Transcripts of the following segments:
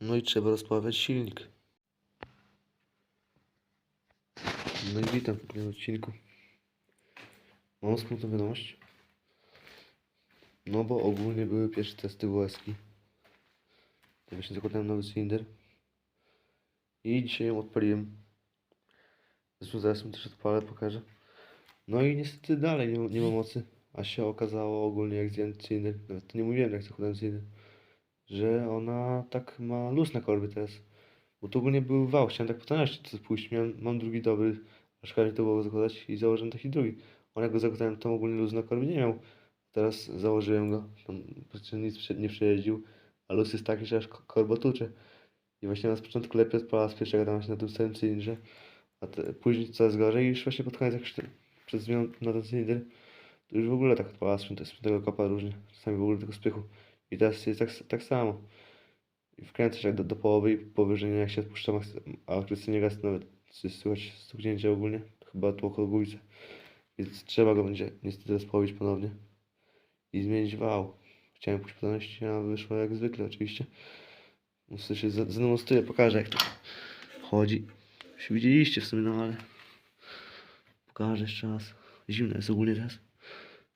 No i trzeba rozpławiać silnik. No i witam w kolejnym odcinku. Mam smutną wiadomość. No bo ogólnie były pierwsze testy WSki. Ja właśnie zakładałem nowy cylinder. I dzisiaj ją odpaliłem. Zresztą zaraz mu też odpalę, pokażę. No i niestety dalej nie, nie ma mocy. A się okazało ogólnie jak zdjąłem cylinder. Nawet to nie mówiłem jak zakładałem cylinder. Że ona tak ma luz na korbie teraz. Bo to ogólnie był wał. Chciałem tak po taniości to pójść. Miałem, mam drugi dobry. Aż każdy to było zakładać i założyłem taki drugi. On jak go zakładałem, to ogólnie luz na korbie nie miał. Teraz założyłem go. Tam praktycznie nic nie przejeździł. A luz jest taki, że aż ko- korba tucze. I właśnie na początku lepiej odpalała z pierwszego tam właśnie na tym samym cylindrze. A te, później coraz gorzej i już właśnie pod koniec jak już te- przed zmianą na ten cylinder to już w ogóle tak odpalała z piątego kopa różnie. Czasami w ogóle tylko spychu. I teraz jest tak, tak samo. I wkręcasz jak do, do połowy i powyżej jak się odpuszcza, a elektrycy nie gaz nawet słychać stuknięcie ogólnie. Chyba tłok o bójce. Więc trzeba go będzie niestety rozpołowić ponownie. I zmienić wał. Chciałem pójść po a wyszło jak zwykle oczywiście. Muszę się z- zademonstruję, pokażę jak to chodzi. Już widzieliście w sumie, no ale pokażę jeszcze raz. Zimno jest ogólnie teraz.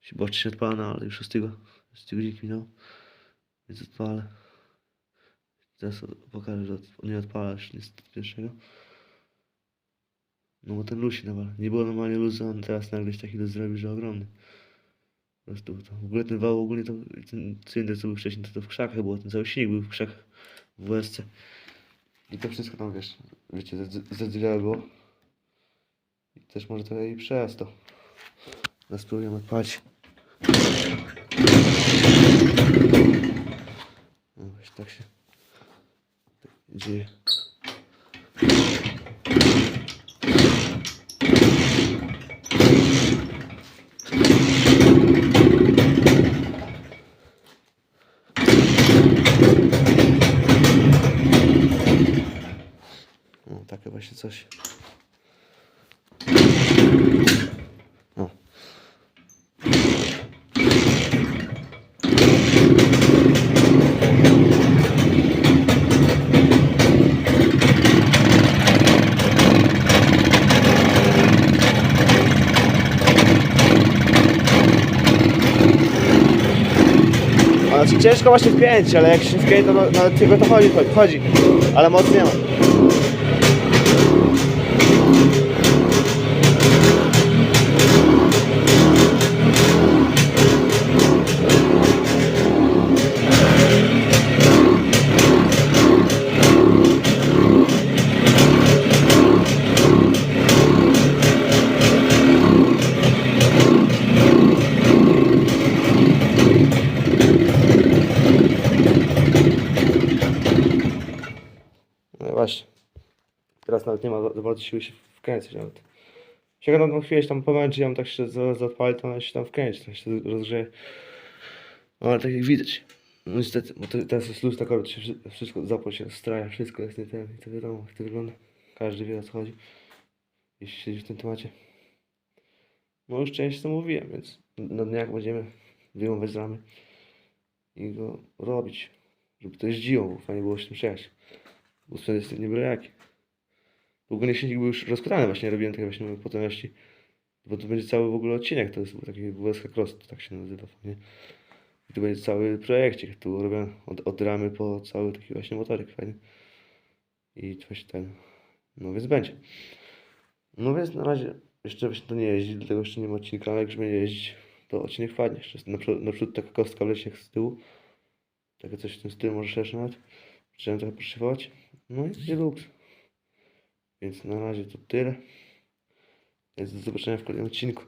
Się boczy się odpala, no, ale już 6 6 godzinki minął. Więc odpalę. Teraz pokażę, że od- nie odpala już niestety pierwszego. No bo ten luz się nawala. Nie było normalnie luzu, on teraz nagle się taki luz zrobił, że ogromny. Po prostu to. W ogóle ten wał, ogólnie to ten cylinder co był wcześniej, to, to w krzakach było. Ten cały silnik był w krzakach w WSC. I to wszystko tam wiesz, wiecie, zerdzewiałe było. I też może trochę i przez to. Teraz spróbujemy odpalić. No właśnie tak się dzieje. No takie właśnie coś. Znaczy ciężko właśnie wpięć, ale jak się wpięć, to no- nawet tylko to chodzi, chodzi. Ale mocy nie ma. Nawet nie ma za za bardzo siły się wkręcać nawet. Jak na tą chwilę się tam pomęczy, tak się za- zapali, to ona się tam wkręci, to się rozgrzeje. No ale tak jak widać. No niestety, bo to, teraz jest luz to się wszy- wszystko, zapłon się straja, wszystko jest nie ten to wiadomo jak to wygląda. Każdy wie o co chodzi. Jeśli siedzi w tym temacie. No już część to mówiłem, więc na dniach będziemy wyjmować z ramy i go robić. Żeby to jeździło, bo fajnie było się tym przejechać. Bo sprzęt jest nie byle jaki. W ogóle silnik był już rozkładany właśnie, robiłem takie właśnie potomności. Bo to będzie cały w ogóle odcinek, to jest taki WSK Cross, to tak się nazywa, nie? I to będzie cały projekcik, tu robię od, od ramy po cały taki właśnie motorek fajny. I coś ten, no więc będzie. No więc na razie jeszcze właśnie to nie jeździ, dlatego jeszcze nie ma odcinka, ale jak już będzie jeździć, to odcinek fajnie. Jeszcze naprzód, naprzód taka kostka wleci jak z tyłu. Takie coś w tym stylu, może szersze nawet. Chciałem trochę poszyfować. No i luks. Więc na razie to tyle. Do zobaczenia w kolejnym odcinku.